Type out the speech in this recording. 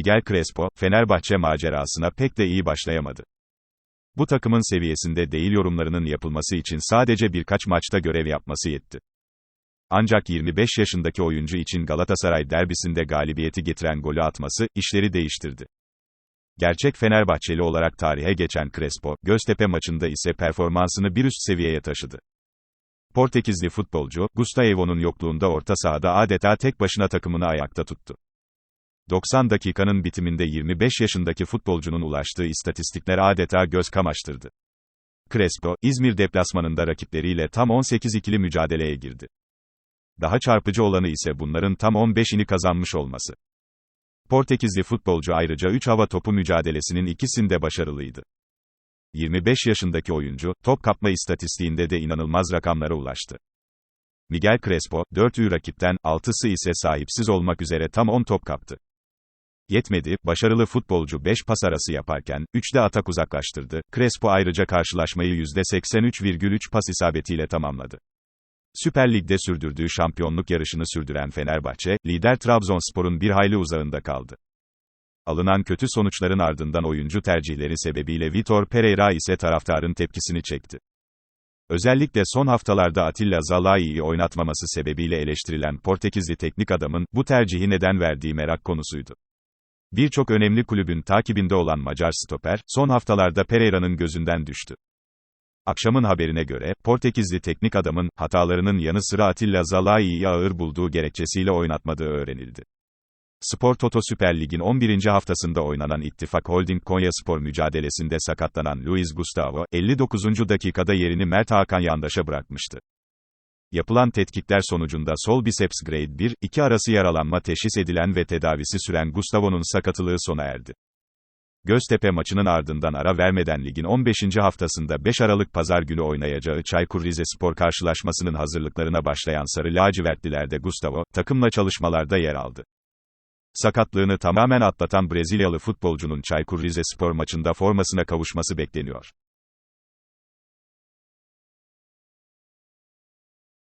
Miguel Crespo, Fenerbahçe macerasına pek de iyi başlayamadı. Bu takımın seviyesinde değil yorumlarının yapılması için sadece birkaç maçta görev yapması yetti. Ancak 25 yaşındaki oyuncu için Galatasaray derbisinde galibiyeti getiren golü atması, işleri değiştirdi. Gerçek Fenerbahçeli olarak tarihe geçen Crespo, Göztepe maçında ise performansını bir üst seviyeye taşıdı. Portekizli futbolcu, Gustavo'nun yokluğunda orta sahada adeta tek başına takımını ayakta tuttu. 90 dakikanın bitiminde 25 yaşındaki futbolcunun ulaştığı istatistikler adeta göz kamaştırdı. Crespo, İzmir deplasmanında rakipleriyle tam 18 ikili mücadeleye girdi. Daha çarpıcı olanı ise bunların tam 15'ini kazanmış olması. Portekizli futbolcu ayrıca 3 hava topu mücadelesinin ikisinde başarılıydı. 25 yaşındaki oyuncu, top kapma istatistiğinde de inanılmaz rakamlara ulaştı. Miguel Crespo, 4 ü rakipten, 6'sı ise sahipsiz olmak üzere tam 10 top kaptı. Yetmedi, başarılı futbolcu 5 pas arası yaparken, 3 de atak uzaklaştırdı. Crespo ayrıca karşılaşmayı %83,3 pas isabetiyle tamamladı. Süper Lig'de sürdürdüğü şampiyonluk yarışını sürdüren Fenerbahçe, lider Trabzonspor'un bir hayli uzağında kaldı. Alınan kötü sonuçların ardından oyuncu tercihleri sebebiyle Vitor Pereira ise taraftarın tepkisini çekti. Özellikle son haftalarda Atilla Zalai'yi oynatmaması sebebiyle eleştirilen Portekizli teknik adamın, bu tercihi neden verdiği merak konusuydu. Birçok önemli kulübün takibinde olan Macar stoper, son haftalarda Pereira'nın gözünden düştü. Akşamın haberine göre, Portekizli teknik adamın, hatalarının yanı sıra Atilla Zalai'yi ağır bulduğu gerekçesiyle oynatmadığı öğrenildi. Spor Toto Süper Lig'in 11. haftasında oynanan İttifak Holding Konya Spor mücadelesinde sakatlanan Luis Gustavo, 59. dakikada yerini Mert Hakan Yandaş'a bırakmıştı. Yapılan tetkikler sonucunda sol biceps grade 1, 2 arası yaralanma teşhis edilen ve tedavisi süren Gustavo'nun sakatlığı sona erdi. Göztepe maçının ardından ara vermeden ligin 15. haftasında 5 Aralık pazar günü oynayacağı Çaykur Rizespor karşılaşmasının hazırlıklarına başlayan Sarı Lacivertlilerde Gustavo, takımla çalışmalarda yer aldı. Sakatlığını tamamen atlatan Brezilyalı futbolcunun Çaykur Rizespor maçında formasına kavuşması bekleniyor.